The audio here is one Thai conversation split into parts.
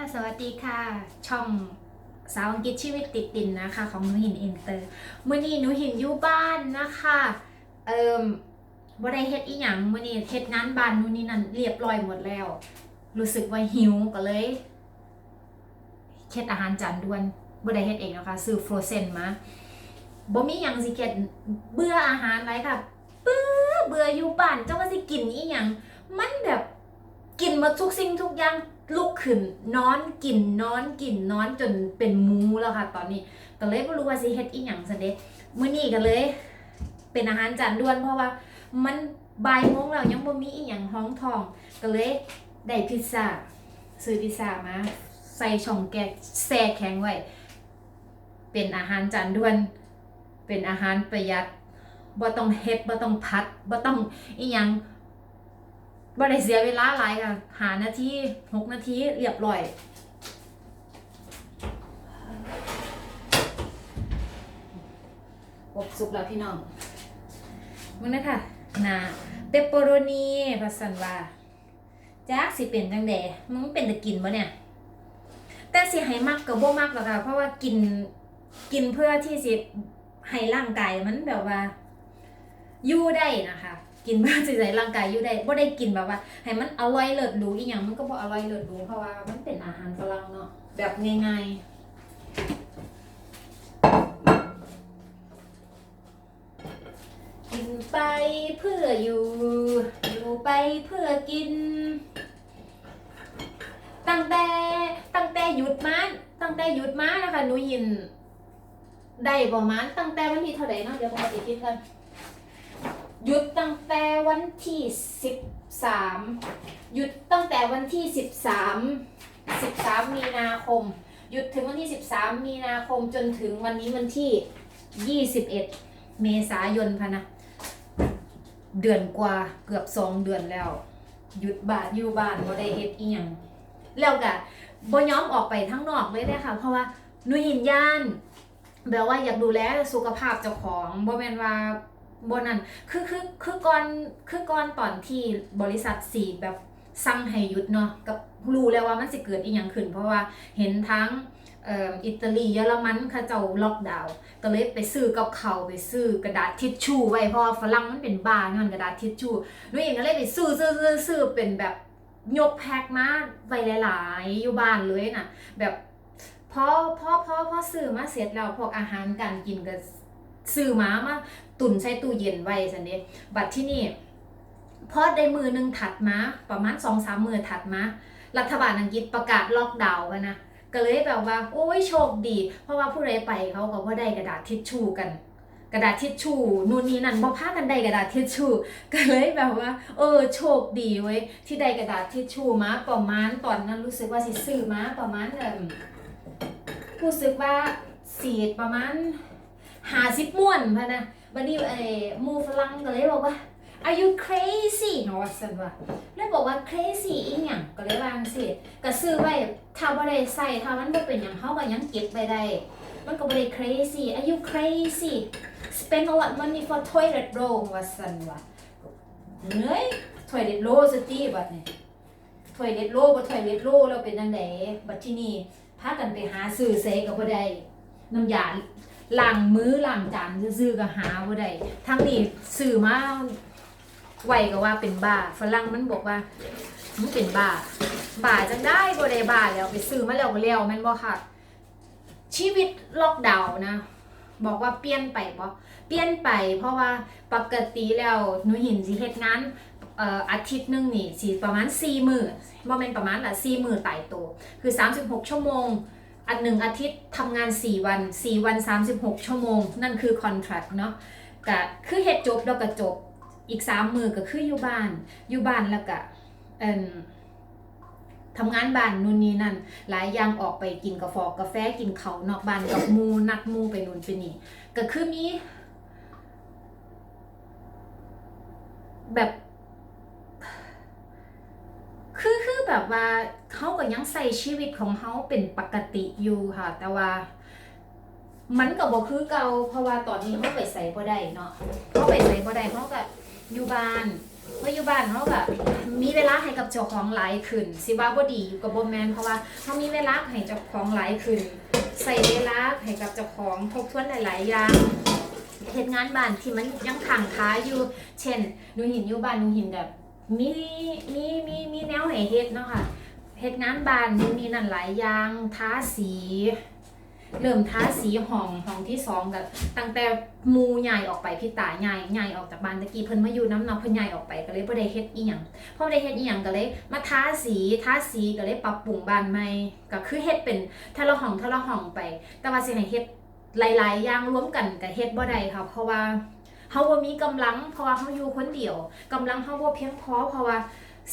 สวัสดีค่ะ ช่องสาวอังกฤษชีวิตติดดินนะคะ ของหนูหินอินเตอร์มื่อนี้หนูหินอยู่บ้านนะคะ เอิมบ่ได้เฮ็ดอีหยังมื่อนี้เฮ็ดงานบ้านนู่นนี่นั่นเรียบร้อยหมดแล้ว รู้สึกว่าหิวก็เลยเฮ็ดอาหารจานด่วนบ่ได้เฮ็ดเองนะคะ ซื้อฟรเซนมาบ่มีหยังสิเฮ็ดเบื่ออาหารไรค่ะเบื่อเบื่ออยู่บ้านเจ้าว่าสิกินอีหยังมันแบบกินมาทุกสิ่งทุกอย่าง ลุกขึ้นนอนกินนอนกินนอนจนเป็นมูแล้วค่ะ ตอนนี้ก็เลยไม่รู้ว่าสิเฮ็ดอีหยังซะเด้มื้อนี้ก็เลย เป็นอาหารจานด่วนเพราะว่า มันบ่ายโมงแล้วยังบ่มีอีหยังห้องทอง ก็เลยได้พิซซ่าซื้อพิซซ่ามาใส่ช่องแกแช่แข็งไว้เป็นอาหารจานด่วน เป็นอาหารประหยัดบ่ต้องเฮ็ดบ่ต้องพัดบ่ต้องอีหยัง บ่ได้เสียเวลาหลายค่ะ หานาทีหกนาทีเรียบร้อย อบสุกแล้วพี่น้องมึงนะค่ะนาเปปเปอโรนีพัสันว่าจักสิเป็นจังแดมึงเป็นตะกินบ่เนี่ย แต่สิให้มักกับบ่มักหรอกค่ะ เพราะว่ากินกินเพื่อที่สิให้ร่างกายมันแบบว่า อยู่ได้นะคะ กินเพื่อสิให้ร่างกายอยู่ได้บ่ได้กินแบบว่า ให้มันอร่อยเลิศหรูอีหยังมันก็บ่อร่อยเลิศหรูเพราะว่ามันเป็นอาหารฝรั่งเนาะแบบง่ายๆกินไปเพื่ออยู่ อยู่ไปเพื่อกิน ตั้งแต่ตั้งแต่หยุดมาตั้งแต่หยุดมานะคะหนูยิน ได้ประมาณตั้งแต่วันที่เท่าไหร่เนาะเดี๋ยวผมเอาไปคิดกัน หยุดตั้งแต่วันที่สิบสามหยุดตั้งแต่วันที่สิบสามสิบสามมีนาคม หยุดถึงวันที่สิบสามมีนาคมจนถึงวันนี้วันที่ยี่สิบเอ็ดเมษายนพะนะเดือนกว่าเกือบสองเดือนแล้ว หยุดบานอยู่บ้านบ่ได้เฮ็ดอีหยังแล้วก็บ่ยอมออกไปทั้งนอกเลยเด้ค่ะเพราะว่าหนูยินย่านแบบว่าอยากดูแลสุขภาพเจ้าของบ่แม่นว่า บนนั้นคือคือคือก่อนคือก่อนตอนที่บริษัทสีแบบสั่งให้หยุดเนาะกับรู้แล้วว่ามันสิเกิดอีหยังขึ้น เพราะว่าเห็นทั้งอิตาลีเยอรมันเขาเจ้าล็อกดาวน์ก็เลยไปซื้อกับเขาไปซื้อกระดาษทิชชู่ไว้เพราะฝรั่งมันเป็นบ้าย้อนกระดาษทิชชู่หนูเองก็เลยไปซื้อซื้อซื้อซื้อเป็นแบบยกแพ็คมาไว้หลายๆ อยู่บ้านเลยน่ะ แบบพอพอพอพอซื้อมาเสร็จแล้วพวกอาหารการกินก็ ซื้อมามาตุนใส่ตู้เย็นไว้สันเดบัดที่นี่พอได้มือหนึ่งถัดมาประมาณสองสามมือถัดมารัฐบาลอังกฤษประกาศล็อกดาวน์กันนะก็เลยแบบว่า โอ้ยโชคดี เพราะว่าผู้ใดไปเขาก็ว่าได้กระดาษทิชชู่กัน กระดาษทิชชู่นู่นนี่นั่นบ่พากันได้กระดาษทิชชู่ก็เลยแบบว่า เออโชคดีเว้ยที่ได้กระดาษทิชชู่มาประมาณตอนนั้นรู้สึกว่าสิซื้อมาประมาณเอ่มรู้สึกว่าสีดประมาณ หาสิบม้วนพะนะบันนี้ไอ้มูฝรั่งก็เลยบอกว่า are you crazy เนาะว่าสันว่าเลยบอกว่า crazy อีหยังก็เลยวางสิก็ซื้อไว้ถ้าบ่ได้ใส่ถ้ามันบ่เป็นหยังเฮาก็ยังเก็บไว้ได้ มันก็บ่ได้ crazy are you crazy spend a lot money for toilet roll ว่าสันว่าเหนื่อย toilet roll สติบัดนี้ toilet roll บ่ toilet roll แล้วเป็นจังไดบัดที่นี่พากันไปหาซื้อเซก็บ่ได้น้ำยา ล้างมือล้างจานซื่อๆก็หาบ่ได้ทั้งนี้ซื้อมาไวก็ว่าเป็นบ้าฝรั่งมันบอกว่ามันเป็นบ้าบ้าจังได้บ่ได้บ้าแล้วไปซื้อมาแล้วก็แล้วแม่นบ่ค่ะ ชีวิตล็อกดาวน์นะ บอกว่าเปลี่ยนไปบ่เปลี่ยนไป เพราะว่าปกติแล้วหนูห็นสิเฮ็ดงานเอ่ออาทิตย์นึงนี่สิประมาณ4มื้อบ่แม่นประมาณละ4มื้อตายตัวคือ 36 ชั่วโมง อันหนึ่งอาทิตย์ทำงาน 4 วัน 4 วัน 36 ชั่วโมง นั่นคือคอนแท c t เนาะก็คือเฮ็ดจบแล้วก็จบอีก 3 มือก็คืออยู่บ้าน อยู่บ้านแล้วก็เอิ่นทำงานบ้านนู่นนี่นั่น หลายอย่างออกไปกินกาแฟกาแฟกินเขานอกบ้านกับมูนัดมูไปนู่นไปนี่ก็คือมีแบบ คือคือ แบบว่าเขาก็ยังใส่ชีวิตของเขาเป็นปกติอยู่ค่ะ แต่ว่า มันก็บ่คือเก่าเพราะว่าตอนนี้เขาไปใส่บ่ได้เนาะเขาไปใส่บ่ได้เพราะกับอยู่บ้านปัจจุบันเขาแบบมีเวลาให้กับเจ้าของหลายขึ้นสิว่าบ่ดีอยู่กับบ่แมนเพราะว่าเขามีเวลาให้เจ้าของหลายขึ้นใส่เวลาให้กับเจ้าของทบทวนหลาย ๆ อย่างเฮ็ดงานบ้านที่มันยังขังค้าอยู่ เช่นหนูห็นอยู่บ้านหนูห็นแบบ มีมีมีมีแนวให้เฮ็ดเนาะค่ะเฮ็ดงานบ้านนี่นี่นั่นหลายอย่างทาสีเริ่มทาสีห้องห้องที่สองกับตั้งแต่มูใหญ่ออกไปพี่ตาใหญ่ใหญ่ออกจากบ้านตะกี้เพิ่นมาอยู่น้ำเนาะเพิ่นใหญ่ออกไปก็เลยบ่ได้เฮ็ดอีหยังพอบ่ได้เฮ็ดอีหยังก็เลยมาทาสีทาสีก็เลยปรับปรุงบ้านใหม่ก็คือเฮ็ดเป็นทะละห้องทะละห้องไป แต่ว่าสิให้เฮ็ดหลายๆอย่างรวมกันก็เฮ็ดบ่ได้ค่ะเพราะว่า เฮาบ่มีกำลังเพราะว่าเฮาอยู่คนเดียวกำลังเฮาบ่เพียงพอเพราะว่า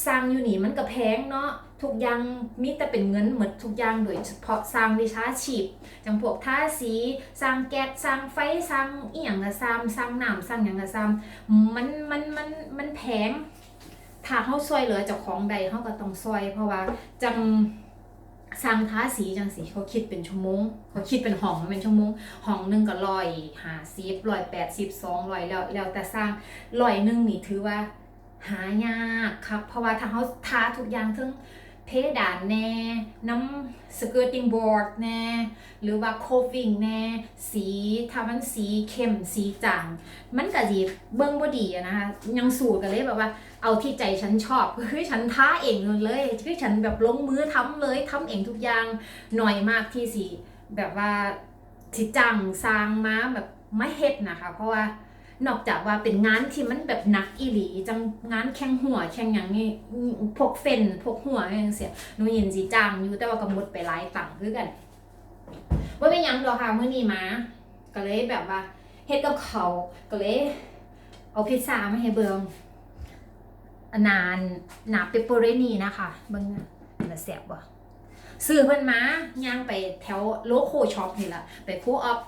สร้างอยู่นี่มันก็แพงเนาะทุกอย่างมีแต่เป็นเงินหมดทุกอย่างโดยเฉพาะสร้างวิชาชีพจังพวกทาสีสร้างแก๊สสร้างไฟสร้างอีหยังก็ซ้ำสร้างน้ำสร้างหยังก็ซ้ำมันมันมันมันแพงถ้าเฮาซอยเหลือเจ้าของใดเฮาก็ต้องซอยเพราะว่าจัง สร้างทาสีจังสีเขาคิดเป็นชั่วโมงเขาคิดเป็นห้องมันเป็นชั่วโมงห้องหนึ่งก็ลอยหาสิบลอยแปดสิบสองลอยแล้วแล้วแต่สร้างลอยหนึ่งนี่ถือว่า หายากครับ เพราะว่าถ้าเขาทาทุกอย่างทั้ง เพดานแน่น้ำสเกิร์ติงบอร์ดแน่หรือว่าโคฟิงแน่สีทามันสีเข้มสีจางมันก็สิเบิ่งบ่ดีอะนะคะยังสูตรกันเลยแบบว่า เอาที่ใจฉันชอบคือฉันท้าเองเลยคือฉันแบบลงมือทำเลยทำเองทุกอย่างหน่อยมากที่สิแบบว่าสิจังสร้างมาแบบไม่เฮ็ดนะคะ เพราะว่า นอกจากว่าเป็นงานที่มันแบบหนักอีหลี จังงานแข่งหัวแข่งอย่างนี้พกเฟนพกหัวอย่างเสียหนูเห็นสีจังอยู่แต่ว่าก็หมดไปหลายตังค์คือกันว่าเป็นยังดอกค่ะมื้อนี้มาก็เลยแบบว่าเฮ็ดกับเขาก็เลย เอาพิซซ่ามาให้เบิงนานหนาเปปเปอเรนีนะคะเบิงนะมันแซ่บบ่ซื้อเพิ่นมาย่างไปแถวโลโคช็อปนี่ล่ะไปโคออฟ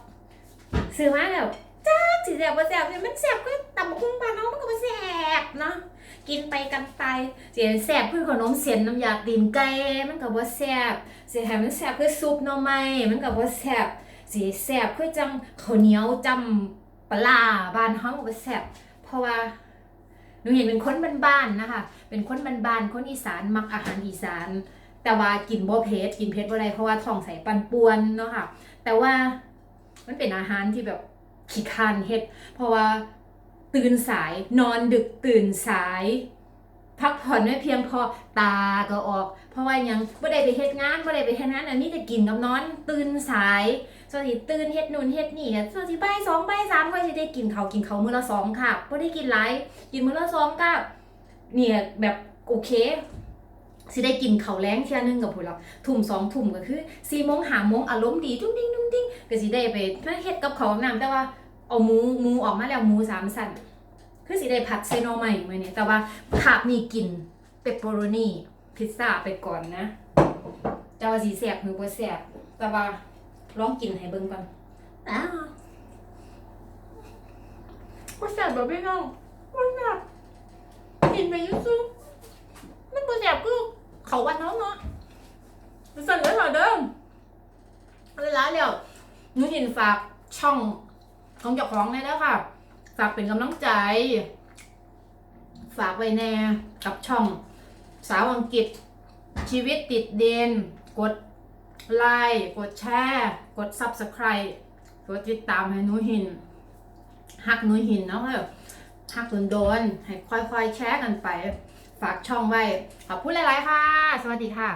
ซื้อมาแล้ว จ้าสิแสบบ่แสบเนี่ยมันแสบก็ตำบักหุ่งปลาเนาะมันก็บ่แสบเนาะกินไปกันไปเสียแสบคือขนมเสียนน้ำยาตีนไก่มันก็บ่แสบสิให้มันแสบคือซุปหน่อไม้มันก็บ่แสบสิแสบคือจังข้าวเหนียวจำปลาบ้านเฮาบ่แสบเพราะว่าหนูเห็นเป็นคนบ้านๆนะคะ เป็นคนบ้านๆ คนอีสานมักอาหารอีสาน แต่ว่ากินบ่เผ็ดกินเผ็ดบ่ได้เพราะว่าท้องใส่ปันป่วนเนาะค่ะ แต่ว่ามันเป็นอาหารที่แบบ ขี้คร้านเฮ็ด เพราะว่าตื่นสายนอนดึกตื่นสาย พักผ่อนไม่เพียงพอตาก็ออก เพราะว่ายังบ่ได้ไปเฮ็ดงานบ่ได้ไปเฮ็ดงานอันนี้จะกินกับนอน ตื่นสายสวัสดีตื่นเฮ็ดนู่นเฮ็ดนี่ก็สวัสดีบ่ายสองบ่ายสามก็สิได้กินข้าวกินข้าวมื้อละสองค่ะบ่ได้กินหลายกินมื้อละสองกับเนี่ยแบบโอเคสิได้กินข้าวแล้งเที่ยหนึงกับพวกเราทุ่มสองทุ่มก็คือสี่โมงหาโมงอารมณ์ดีตุ้งติ้งตุ้งติ้งก็สิได้ไปเฮ็ดกับข้าวน้ำแต่ว่า เอาหมูหมูออกมาแล้วหมูสามสันคือสิได้ผัดไซโนใหม่มาเนี่ยแต่ว่าขาบมีกลิ่นเปปเปอโรนีพิซซ่าไปก่อนนะแต่ว่าสีแสบหรือบ่แสบแต่ว่าลองกินให้เบิ่งก่อนอ้าวบ่แสบแบบพี่น้องบ่แสบกินไปยุ่งซึมันบ่แสบคือเขาวันน้องเนาะสั่นเลยเหรอเดิมเวลาแล้วหนูเห็นฝากช่อง ของเจ้าของเลยแล้วค่ะ ฝากเป็นกำลังใจ ฝากไว้แน่กับช่อง สาวอังกฤษ ชีวิตติดเดน กดไลค์กดแชร์กด Subscribe กดติดตามให้หนูหินฮักหนูหินเนาะแบบฮักโดนโดนให้ค่อยๆแชร์กันไป ฝากช่องไว้ ขอบคุณหลายๆค่ะ สวัสดีค่ะ